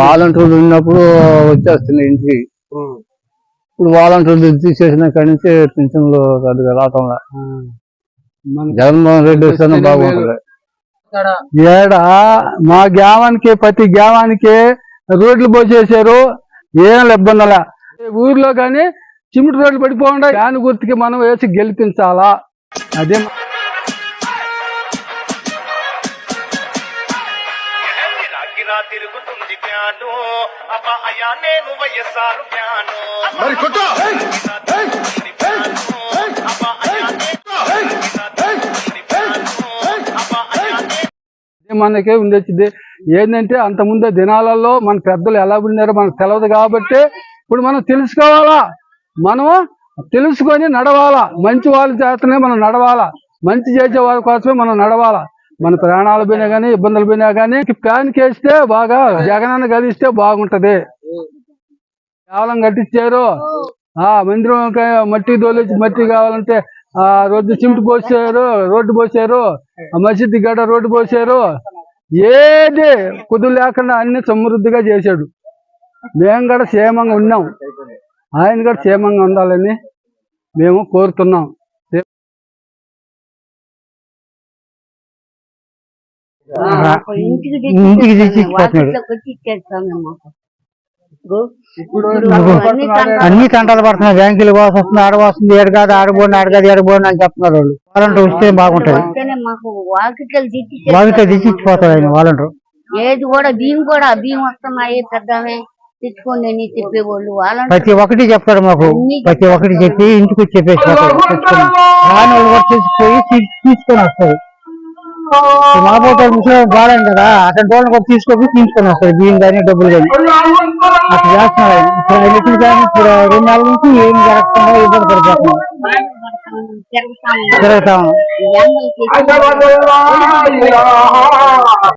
వాలంటీర్లు ఉన్నప్పుడు వచ్చేస్తున్నాయి ఇంటికి. ఇప్పుడు వాలంటీర్లు తీసేసిన కాడి నుంచి పింఛన్లు పెద్దగా రావటంలా. జగన్మోహన్ రెడ్డి వస్తేనే బాగుంటుంది. ఏడా మా గ్రామానికి ప్రతి గ్రామానికి రోడ్లు పోసేసారు ఏం ఇబ్బందిలే ఊర్లో కానీ చిమిటి రోడ్లు పడిపోకుండా దాని గుర్తుకి మనం వేసి గెలిపించాలా. అదే గిరా తిరుగుతుంది ప్యాను. అబ్బా అయ్యా నేను వైఎస్ఆర్ ప్యాను. మనకే ఉండొచ్చింది ఏంటంటే అంత ముందే దినాలలో మన పెద్దలు ఎలా ఉన్నారో మనకు తెలియదు కాబట్టి ఇప్పుడు మనం తెలుసుకోవాలా? మనం తెలుసుకొని నడవాలా. మంచి వాళ్ళ చేతనే మనం నడవాలా. మంచి చేసే వాళ్ళ కోసమే మనం నడవాలా. మన ప్రాణాలు పోయినా కానీ ఇబ్బందులు పోయినా కానీ ఫ్యాన్ కేస్తే బాగా జగనన్న గదిస్తే బాగుంటది. కేవలం కట్టించారు ఆ మందిరం మట్టి దోలించి మట్టి కావాలంటే ఆ రోడ్డు సిమెంట్ పోసారు రోడ్డు పోసారు ఆ మసీద్ గడ రోడ్డు పోసారు. ఏది కుదు లేకుండా అన్ని సమృద్ధిగా చేశాడు. మేము కూడా క్షేమంగా ఉన్నాం. ఆయన కూడా క్షేమంగా ఉండాలని మేము కోరుతున్నాం. ఇప్పుడు అన్ని తంటాలు అన్ని తంటాలు పడుతున్నాయి. బ్యాంకులు కోసం వస్తుంది ఆడ వస్తుంది ఏడు కాదు ఆడబోండి ఆడగాదు ఏడబోండి అని చెప్తున్నారు వాళ్ళు. వాలంటీర్ వస్తే బాగుంటది. వాకిట్లు తెచ్చి వాళ్ళతో తెచ్చిచ్చిపోతాడు ఆయన వాలంటీర్. ఏది కూడా బియ్యం కూడా బియ్యం వస్తున్నాయి పెద్దమే తెచ్చుకోండి అని చెప్పేవాళ్ళు. వాళ్ళని ప్రతి ఒక్కటి చెప్తాడు మాకు. ప్రతి ఒక్కటి చెప్పి ఇంటికి వచ్చి చెప్పేసి రాని వాళ్ళు కూడా తీసుకొని వస్తారు. మా పోతే ముసలి బాగాలేదు కదా అతని వాళ్ళని కూడా తీసుకొని తీసుకొని వస్తారు బియ్యం కానీ డబ్బులు కానీ. అట్లా చేస్తున్నారు. ఇప్పుడు వచ్చిన కానీ ఇప్పుడు రెండు నెలల నుంచి ఏం జరగకుండా ఇబ్బంది పడిపోతున్నాం చేసి